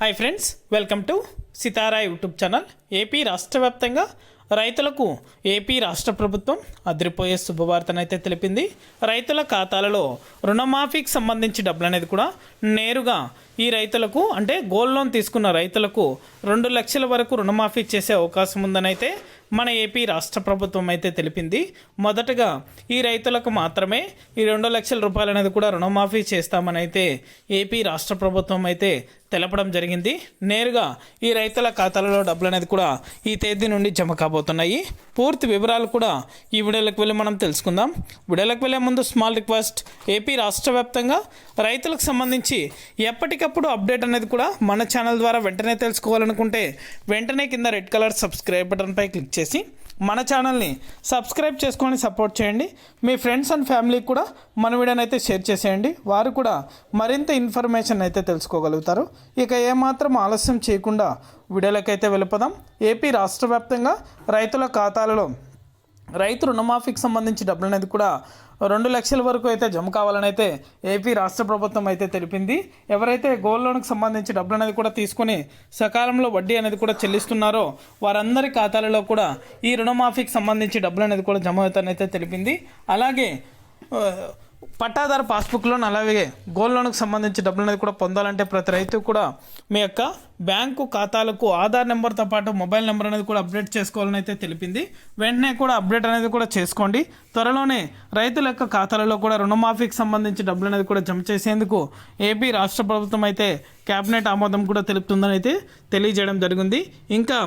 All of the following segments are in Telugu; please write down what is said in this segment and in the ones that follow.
Hi friends welcome to Sitara YouTube channel AP రాష్ట్ర వ్యాప్తంగా రైతులకు ఏపీ రాష్ట్ర ప్రభుత్వం అదిరిపోయే శుభవార్తనైతే తెలిపింది. రైతుల ఖాతాలలో రుణమాఫీకి సంబంధించి డబ్బులు అనేది కూడా నేరుగా ఈ రైతులకు అంటే గోల్డ్ లోన్ తీసుకున్న రైతులకు రెండు లక్షల వరకు రుణమాఫీ చేసే అవకాశం ఉందని అయితే మన ఏపీ రాష్ట్ర ప్రభుత్వం అయితే తెలిపింది. మొదటగా ఈ రైతులకు మాత్రమే ఈ రెండు లక్షల రూపాయలు అనేది కూడా రుణమాఫీ చేస్తామని అయితే ఏపీ రాష్ట్ర ప్రభుత్వం అయితే తెలపడం జరిగింది. నేరుగా ఈ రైతుల ఖాతాలలో డబ్బులు అనేది కూడా ఈ తేదీ నుండి జమ కాబోతున్నాయి. పూర్తి వివరాలు కూడా ఈ వీడియోలకు వెళ్ళి మనం తెలుసుకుందాం. వీడియోలకు వెళ్ళే ముందు స్మాల్ రిక్వెస్ట్ ఏపీ రాష్ట్ర వ్యాప్తంగా రైతులకు సంబంధించి ఎప్పటికప్పుడు అప్డేట్ అనేది కూడా మన ఛానల్ ద్వారా వెంటనే తెలుసుకోవాలనుకుంటే వెంటనే కింద రెడ్ కలర్ సబ్స్క్రైబ్ బటన్పై క్లిక్ చేసి మన ఛానల్ని సబ్స్క్రైబ్ చేసుకొని సపోర్ట్ చేయండి. మీ ఫ్రెండ్స్ అండ్ ఫ్యామిలీకి కూడా మన వీడియోని అయితే షేర్ చేసేయండి. వారు కూడా మరింత ఇన్ఫర్మేషన్ అయితే తెలుసుకోగలుగుతారు. ఇక ఏమాత్రం ఆలస్యం చేయకుండా వీడియోలకైతే వెళ్ళిపోదాం. ఏపీ రాష్ట్ర వ్యాప్తంగా రైతుల ఖాతాలలో రైతు రుణమాఫీకి సంబంధించి డబ్బులు అనేది కూడా రెండు లక్షల వరకు అయితే జమ కావాలని అయితే ఏపీ రాష్ట్ర ప్రభుత్వం అయితే తెలిపింది. ఎవరైతే గోల్డ్ లోన్కి సంబంధించి డబ్బులు అనేది కూడా తీసుకొని సకాలంలో వడ్డీ అనేది కూడా చెల్లిస్తున్నారో వారందరి ఖాతాలలో కూడా ఈ రుణమాఫీకి సంబంధించి డబ్బులు అనేది కూడా జమ అవుతానైతే తెలిపింది. అలాగే పట్టాదారు పాస్బుక్ లోన్ అలాగే గోల్డ్ లోన్కు సంబంధించి డబ్బులు అనేది కూడా పొందాలంటే ప్రతి రైతు కూడా మీ యొక్క బ్యాంకు ఖాతాలకు ఆధార్ నెంబర్తో పాటు మొబైల్ నెంబర్ అనేది కూడా అప్డేట్ చేసుకోవాలని అయితే తెలిపింది. వెంటనే కూడా అప్డేట్ అనేది కూడా చేసుకోండి. త్వరలోనే రైతుల యొక్క ఖాతాలలో కూడా రుణమాఫీకి సంబంధించి డబ్బులు అనేది కూడా జమ చేసేందుకు ఏపీ రాష్ట్ర ప్రభుత్వం అయితే కేబినెట్ ఆమోదం కూడా తెలుపుతుందని అయితే తెలియజేయడం జరిగింది. ఇంకా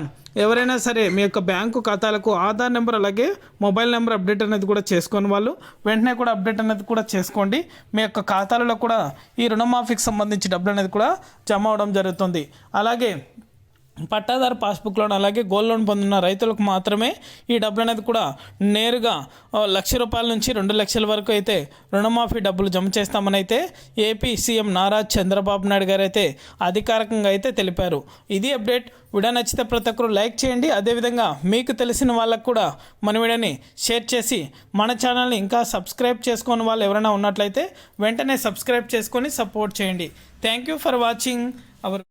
ఎవరైనా సరే మీ యొక్క బ్యాంకు ఖాతాలకు ఆధార్ నెంబర్ అలాగే మొబైల్ నెంబర్ అప్డేట్ అనేది కూడా చేసుకొని వాళ్ళు వెంటనే కూడా అప్డేట్ అనేది కూడా చేసుకోండి. మీ యొక్క ఖాతాలలో కూడా ఈ రుణమాఫీకి సంబంధించి డబ్బులు అనేది కూడా జమ అవడం జరుగుతుంది. అలాగే పట్టాదారు పాస్బుక్ లోన్ అలాగే గోల్డ్ లోన్ పొందిన రైతులకు మాత్రమే ఈ డబ్బులు అనేది కూడా నేరుగా లక్ష రూపాయల నుంచి రెండు లక్షల వరకు అయితే రుణమాఫీ డబ్బులు జమ చేస్తామని అయితే ఏపీ సీఎం నారా చంద్రబాబు నాయుడు గారు అయితే అధికారికంగా అయితే తెలిపారు. ఇది అప్డేట్. వీడియో నచ్చితే ప్రతి ఒక్కరు లైక్ చేయండి. అదేవిధంగా మీకు తెలిసిన వాళ్ళకు కూడా మన వీడియోని షేర్ చేసి మన ఛానల్ని ఇంకా సబ్స్క్రైబ్ చేసుకుని వాళ్ళు ఎవరైనా ఉన్నట్లయితే వెంటనే సబ్స్క్రైబ్ చేసుకొని సపోర్ట్ చేయండి. Thank you for watching. Hour